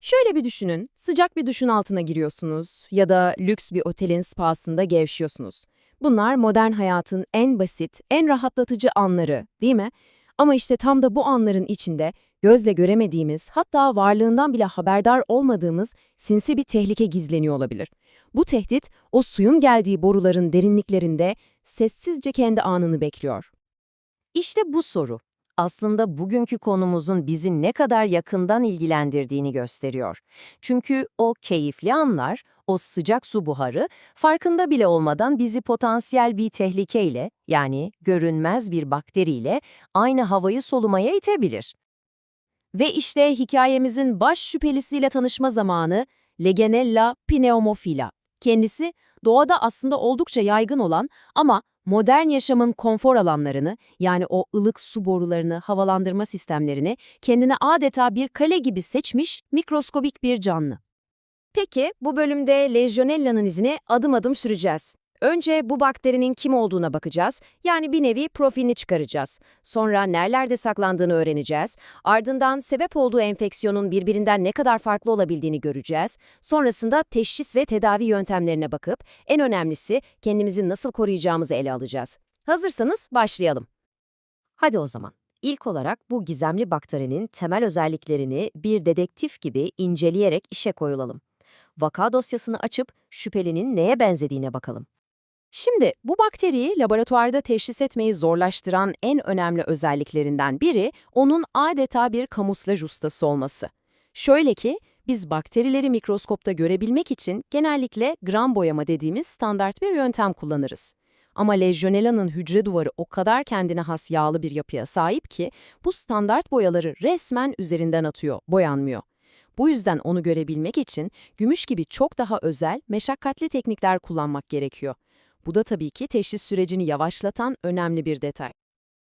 Şöyle bir düşünün, sıcak bir duşun altına giriyorsunuz ya da lüks bir otelin spasında gevşiyorsunuz. Bunlar modern hayatın en basit, en rahatlatıcı anları, değil mi? Ama işte tam da bu anların içinde gözle göremediğimiz, hatta varlığından bile haberdar olmadığımız sinsi bir tehlike gizleniyor olabilir. Bu tehdit, o suyun geldiği boruların derinliklerinde sessizce kendi anını bekliyor. İşte bu soru aslında bugünkü konumuzun bizi ne kadar yakından ilgilendirdiğini gösteriyor. Çünkü o keyifli anlar, o sıcak su buharı farkında bile olmadan bizi potansiyel bir tehlikeyle yani görünmez bir bakteriyle aynı havayı solumaya itebilir. Ve işte hikayemizin baş şüphelisiyle tanışma zamanı Legionella pneumophilia. Kendisi doğada aslında oldukça yaygın olan ama modern yaşamın konfor alanlarını yani o ılık su borularını, havalandırma sistemlerini kendine adeta bir kale gibi seçmiş mikroskobik bir canlı. Peki bu bölümde Legionella'nın izine adım adım süreceğiz. Önce bu bakterinin kim olduğuna bakacağız, yani bir nevi profilini çıkaracağız. Sonra nerelerde saklandığını öğreneceğiz. Ardından sebep olduğu enfeksiyonun birbirinden ne kadar farklı olabildiğini göreceğiz. Sonrasında teşhis ve tedavi yöntemlerine bakıp en önemlisi kendimizi nasıl koruyacağımızı ele alacağız. Hazırsanız başlayalım. Hadi o zaman. İlk olarak bu gizemli bakterinin temel özelliklerini bir dedektif gibi inceleyerek işe koyulalım. Vaka dosyasını açıp şüphelinin neye benzediğine bakalım. Şimdi bu bakteriyi laboratuvarda teşhis etmeyi zorlaştıran en önemli özelliklerinden biri onun adeta bir kamuflaj ustası olması. Şöyle ki biz bakterileri mikroskopta görebilmek için genellikle gram boyama dediğimiz standart bir yöntem kullanırız. Ama Legionella'nın hücre duvarı o kadar kendine has yağlı bir yapıya sahip ki bu standart boyaları resmen üzerinden atıyor, boyanmıyor. Bu yüzden onu görebilmek için gümüş gibi çok daha özel, meşakkatli teknikler kullanmak gerekiyor. Bu da tabii ki teşhis sürecini yavaşlatan önemli bir detay.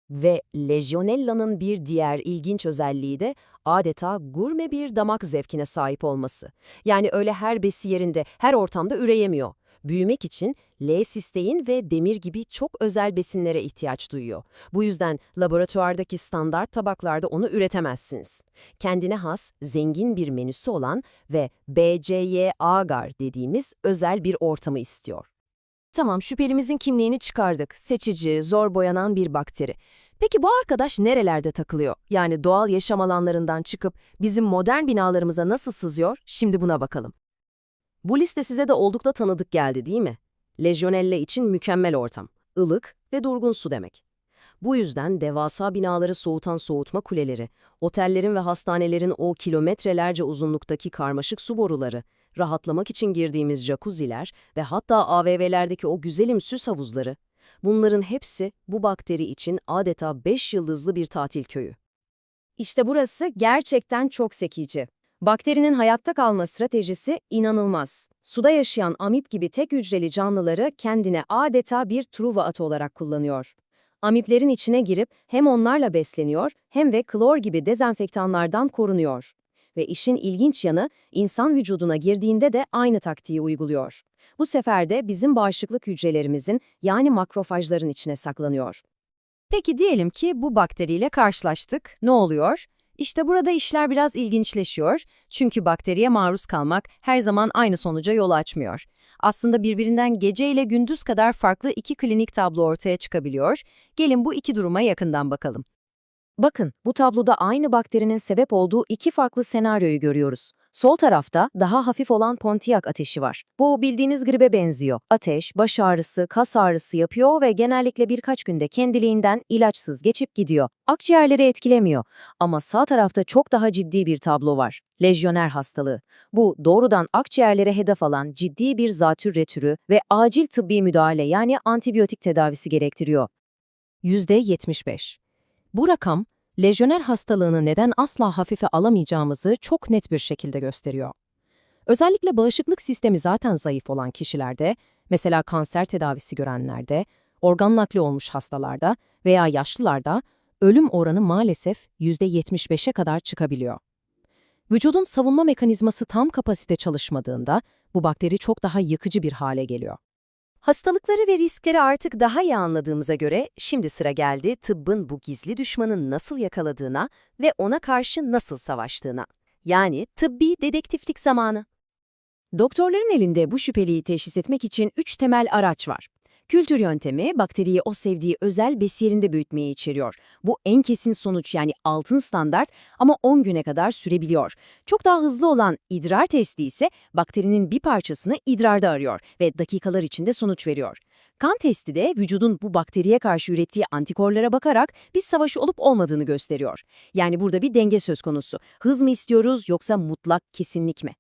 Ve Legionella'nın bir diğer ilginç özelliği de adeta gurme bir damak zevkine sahip olması. Yani öyle her besi yerinde, her ortamda üreyemiyor. Büyümek için L-sistein ve demir gibi çok özel besinlere ihtiyaç duyuyor. Bu yüzden laboratuvardaki standart tabaklarda onu üretemezsiniz. Kendine has, zengin bir menüsü olan ve BCY agar dediğimiz özel bir ortamı istiyor. Tamam, şüphelimizin kimliğini çıkardık. Seçici, zor boyanan bir bakteri. Peki bu arkadaş nerelerde takılıyor? Yani doğal yaşam alanlarından çıkıp bizim modern binalarımıza nasıl sızıyor? Şimdi buna bakalım. Bu liste size de oldukça tanıdık geldi değil mi? Legionella için mükemmel ortam, ılık ve durgun su demek. Bu yüzden devasa binaları soğutan soğutma kuleleri, otellerin ve hastanelerin o kilometrelerce uzunluktaki karmaşık su boruları, rahatlamak için girdiğimiz jacuzziler ve hatta AVV'lerdeki o güzelim süs havuzları, bunların hepsi bu bakteri için adeta 5 yıldızlı bir tatil köyü. İşte burası gerçekten çok zekice. Bakterinin hayatta kalma stratejisi inanılmaz. Suda yaşayan amip gibi tek hücreli canlıları kendine adeta bir truva atı olarak kullanıyor. Amiplerin içine girip hem onlarla besleniyor hem de klor gibi dezenfektanlardan korunuyor. Ve işin ilginç yanı insan vücuduna girdiğinde de aynı taktiği uyguluyor. Bu sefer de bizim bağışıklık hücrelerimizin yani makrofajların içine saklanıyor. Peki diyelim ki bu bakteriyle karşılaştık. Ne oluyor? İşte burada işler biraz ilginçleşiyor. Çünkü bakteriye maruz kalmak her zaman aynı sonuca yol açmıyor. Aslında birbirinden gece ile gündüz kadar farklı iki klinik tablo ortaya çıkabiliyor. Gelin bu iki duruma yakından bakalım. Bakın, bu tabloda aynı bakterinin sebep olduğu iki farklı senaryoyu görüyoruz. Sol tarafta daha hafif olan Pontiac ateşi var. Bu bildiğiniz gribe benziyor. Ateş, baş ağrısı, kas ağrısı yapıyor ve genellikle birkaç günde kendiliğinden ilaçsız geçip gidiyor. Akciğerleri etkilemiyor. Ama sağ tarafta çok daha ciddi bir tablo var. Lejyoner hastalığı. Bu doğrudan akciğerlere hedef alan ciddi bir zatürre türü ve acil tıbbi müdahale yani antibiyotik tedavisi gerektiriyor. %75. Bu rakam, lejyoner hastalığını neden asla hafife alamayacağımızı çok net bir şekilde gösteriyor. Özellikle bağışıklık sistemi zaten zayıf olan kişilerde, mesela kanser tedavisi görenlerde, organ nakli olmuş hastalarda veya yaşlılarda ölüm oranı maalesef %75'e kadar çıkabiliyor. Vücudun savunma mekanizması tam kapasite çalışmadığında bu bakteri çok daha yıkıcı bir hale geliyor. Hastalıkları ve riskleri artık daha iyi anladığımıza göre şimdi sıra geldi tıbbın bu gizli düşmanı nasıl yakaladığına ve ona karşı nasıl savaştığına. Yani tıbbi dedektiflik zamanı. Doktorların elinde bu şüpheliyi teşhis etmek için üç temel araç var. Kültür yöntemi, bakteriyi o sevdiği özel besiyerinde büyütmeyi içeriyor. Bu en kesin sonuç yani altın standart ama 10 güne kadar sürebiliyor. Çok daha hızlı olan idrar testi ise bakterinin bir parçasını idrarda arıyor ve dakikalar içinde sonuç veriyor. Kan testi de vücudun bu bakteriye karşı ürettiği antikorlara bakarak bir savaşı olup olmadığını gösteriyor. Yani burada bir denge söz konusu. Hız mı istiyoruz yoksa mutlak kesinlik mi?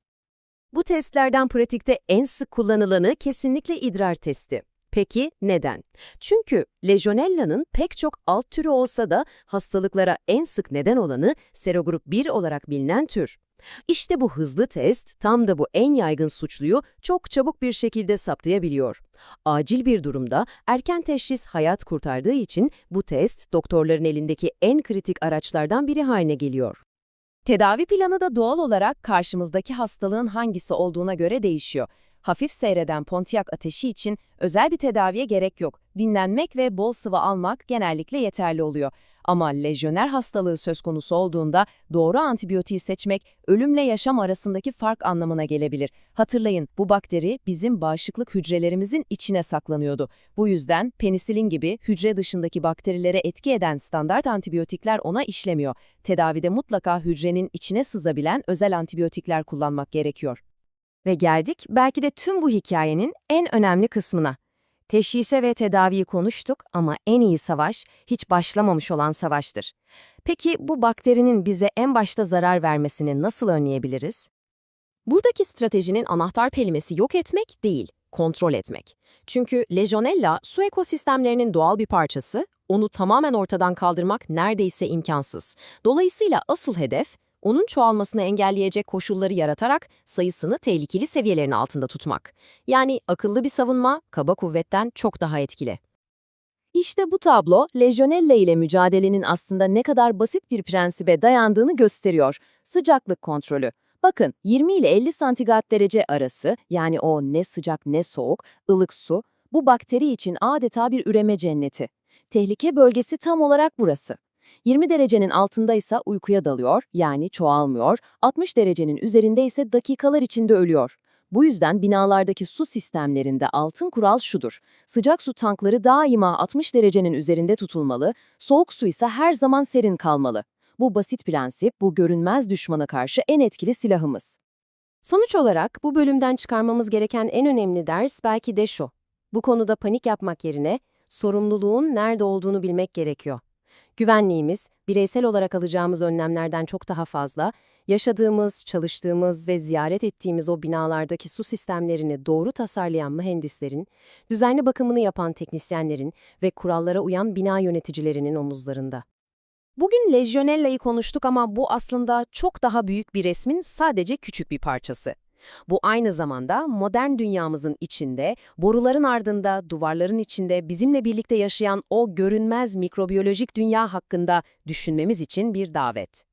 Bu testlerden pratikte en sık kullanılanı kesinlikle idrar testi. Peki neden? Çünkü Legionella'nın pek çok alt türü olsa da hastalıklara en sık neden olanı serogrup 1 olarak bilinen tür. İşte bu hızlı test tam da bu en yaygın suçluyu çok çabuk bir şekilde saptayabiliyor. Acil bir durumda erken teşhis hayat kurtardığı için bu test doktorların elindeki en kritik araçlardan biri haline geliyor. Tedavi planı da doğal olarak karşımızdaki hastalığın hangisi olduğuna göre değişiyor. Hafif seyreden pontiyak ateşi için özel bir tedaviye gerek yok. Dinlenmek ve bol sıvı almak genellikle yeterli oluyor. Ama lejyoner hastalığı söz konusu olduğunda doğru antibiyotiği seçmek ölümle yaşam arasındaki fark anlamına gelebilir. Hatırlayın bu bakteri bizim bağışıklık hücrelerimizin içine saklanıyordu. Bu yüzden penisilin gibi hücre dışındaki bakterilere etki eden standart antibiyotikler ona işlemiyor. Tedavide mutlaka hücrenin içine sızabilen özel antibiyotikler kullanmak gerekiyor. Ve geldik belki de tüm bu hikayenin en önemli kısmına. Teşhise ve tedaviyi konuştuk ama en iyi savaş hiç başlamamış olan savaştır. Peki bu bakterinin bize en başta zarar vermesini nasıl önleyebiliriz? Buradaki stratejinin anahtar kelimesi yok etmek değil, kontrol etmek. Çünkü Legionella su ekosistemlerinin doğal bir parçası, onu tamamen ortadan kaldırmak neredeyse imkansız. Dolayısıyla asıl hedef, onun çoğalmasını engelleyecek koşulları yaratarak sayısını tehlikeli seviyelerin altında tutmak. Yani akıllı bir savunma, kaba kuvvetten çok daha etkili. İşte bu tablo, Legionella ile mücadelenin aslında ne kadar basit bir prensibe dayandığını gösteriyor. Sıcaklık kontrolü. Bakın 20 ile 50 santigrat derece arası, yani o ne sıcak ne soğuk, ılık su, bu bakteri için adeta bir üreme cenneti. Tehlike bölgesi tam olarak burası. 20 derecenin altında ise uykuya dalıyor, yani çoğalmıyor, 60 derecenin üzerinde ise dakikalar içinde ölüyor. Bu yüzden binalardaki su sistemlerinde altın kural şudur. Sıcak su tankları daima 60 derecenin üzerinde tutulmalı, soğuk su ise her zaman serin kalmalı. Bu basit prensip, bu görünmez düşmana karşı en etkili silahımız. Sonuç olarak bu bölümden çıkarmamız gereken en önemli ders belki de şu. Bu konuda panik yapmak yerine sorumluluğun nerede olduğunu bilmek gerekiyor. Güvenliğimiz, bireysel olarak alacağımız önlemlerden çok daha fazla, yaşadığımız, çalıştığımız ve ziyaret ettiğimiz o binalardaki su sistemlerini doğru tasarlayan mühendislerin, düzenli bakımını yapan teknisyenlerin ve kurallara uyan bina yöneticilerinin omuzlarında. Bugün Legionella'yı konuştuk ama bu aslında çok daha büyük bir resmin sadece küçük bir parçası. Bu aynı zamanda modern dünyamızın içinde, boruların ardında, duvarların içinde bizimle birlikte yaşayan o görünmez mikrobiyolojik dünya hakkında düşünmemiz için bir davet.